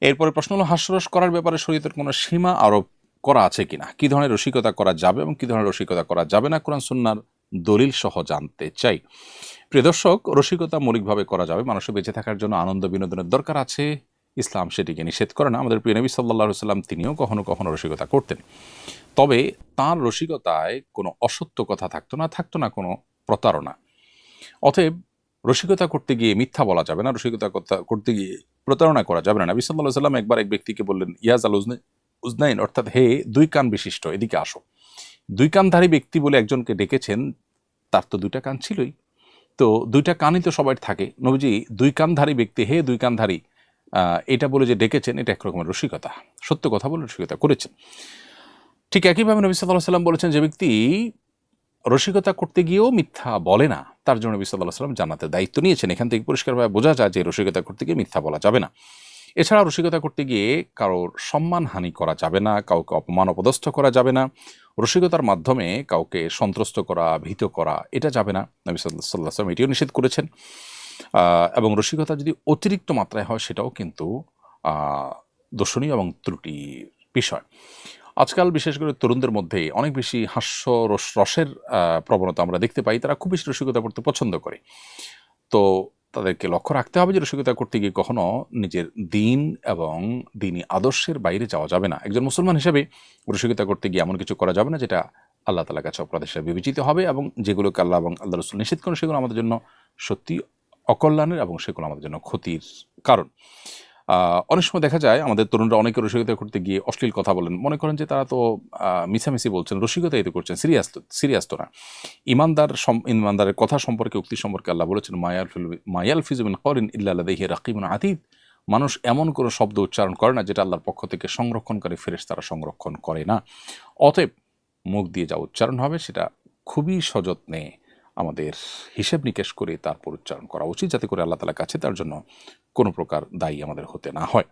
এরপরে প্রশ্ন হলো, হাস্যরস করার ব্যাপারে শরীয়তের কোনো সীমা আরোপ করা আছে কিনা? কি ধরনের রসিকতা করা যাবে এবং কি ধরনের রসিকতা করা যাবে না? কোরআন সুন্নার দলিল সহ জানতে চাই। প্রিয় দর্শক, রসিকতা মৌলিকভাবে করা যাবে। মানুষের বেঁচে থাকার জন্য আনন্দ, বিনোদনের দরকার আছে। ইসলাম সেটিকে নিষেধ করে না। আমাদের প্রিয় নবী সাল্লাহ সাল্লাম তিনিও কখনো কখনো রসিকতা করতেন। তবে তার রসিকতায় কোনো অসত্য কথা থাকতো না থাকতো না কোনো প্রতারণা। অতএব রসিকতা করতে গিয়ে মিথ্যা বলা যাবে না, রসিকতা করতে- গিয়ে প্রতারণা করা যাবে না। নবী সাল্লাহ সাল্লাম একবার এক ব্যক্তিকে বললেন, ইয়াজ আল উজনে, উজনাইন অর্থাৎ হে, দুই কান বিশিষ্ট, এদিকে আসো। দুই কানধারী ব্যক্তি বলে একজনকে ডেকেছেন, তার তো দুইটা কান ছিলই। তো দুইটা কানই তো সবার থাকে। নবীজি, দুই কানধারী ব্যক্তি, হে দুই কানধারী এটা বলে যে ডেকেছেন, এটা একরকমের রসিকতা। সত্য কথা বলে রসিকতা করেছেন। ঠিক একইভাবে নবী সাল্লাহ সাল্লাম বলেছেন, যে ব্যক্তি রসিকতা করতে গিয়েও মিথ্যা বলে না। তার জন্য নবী সাল্লাহ সাল্লাম জান্নাতের দায়িত্ব নিয়েছেন। এখান থেকে পরিষ্কারভাবে বোঝা যায় যে রসিকতা করতে গিয়ে মিথ্যা বলা যাবে না। এছাড়া রসিকতা করতে গিয়ে কারোর সম্মানহানি করা যাবে না, কাউকে অপমান অপদস্থ করা যাবে না। রসিকতার মাধ্যমে কাউকে সন্ত্রস্ত করা, ভীত করা এটা যাবে না। নবী সাল্লাহ সাল্লাম এটিও নিষেধ করেছেন। এবং রসিকতা যদি অতিরিক্ত মাত্রায় হয় সেটাও কিন্তু দর্শনীয় এবং ত্রুটি বিষয়। আজকাল বিশেষ করে তরুণদের মধ্যে অনেক বেশি হাস্য রস রসের প্রবণতা আমরা দেখতে পাই। তারা খুব বেশি রসিকতা করতে পছন্দ করে। তো তাদেরকে লক্ষ্য রাখতে হবে যে রসিকতা করতে গিয়ে কখনো নিজের দিন এবং দিনী আদর্শের বাইরে যাওয়া যাবে না। একজন মুসলমান হিসেবে রসিকতা করতে গিয়ে এমন কিছু করা যাবে না যেটা আল্লাহ তালার কাছে অপরাধ হিসেবে বিবেচিত হবে এবং যেগুলোকে আল্লাহ এবং আল্লাহ রসুল নিষেধ করেন সেগুলো আমাদের জন্য সত্যি অকল্যাণের এবং সেগুলো আমাদের জন্য ক্ষতির কারণ। অনেক সময় দেখা যায় আমাদের তরুণরা অনেকে রসিকতা করতে গিয়ে অশ্লীল কথা বলেন। মনে করেন যে তারা তো মিছামিছি বলছেন, রসিকতাই তো করছেন, সিরিয়াস তো সিরিয়াস তো না। ইমানদার ইমানদারের কথা সম্পর্কে, উক্তি সম্পর্কে আল্লাহ বলেছেন মায়াল মায়াল ফিজুমিন করিন ইল্লা দেহি রাকিবুন আতিদ। মানুষ এমন কোনো শব্দ উচ্চারণ করে না যেটা আল্লাহর পক্ষ থেকে সংরক্ষণকারী ফেরেস তারা সংরক্ষণ করে না। অতএব মুখ দিয়ে যা উচ্চারণ হবে সেটা খুবই সযত্নে আমাদের হিসেব নিকেশ করে তারপর উচ্চারণ করা উচিত, যাতে করে আল্লাহ তালার কাছে তার জন্য কোনো প্রকার দায়ী আমাদের হতে না হয়।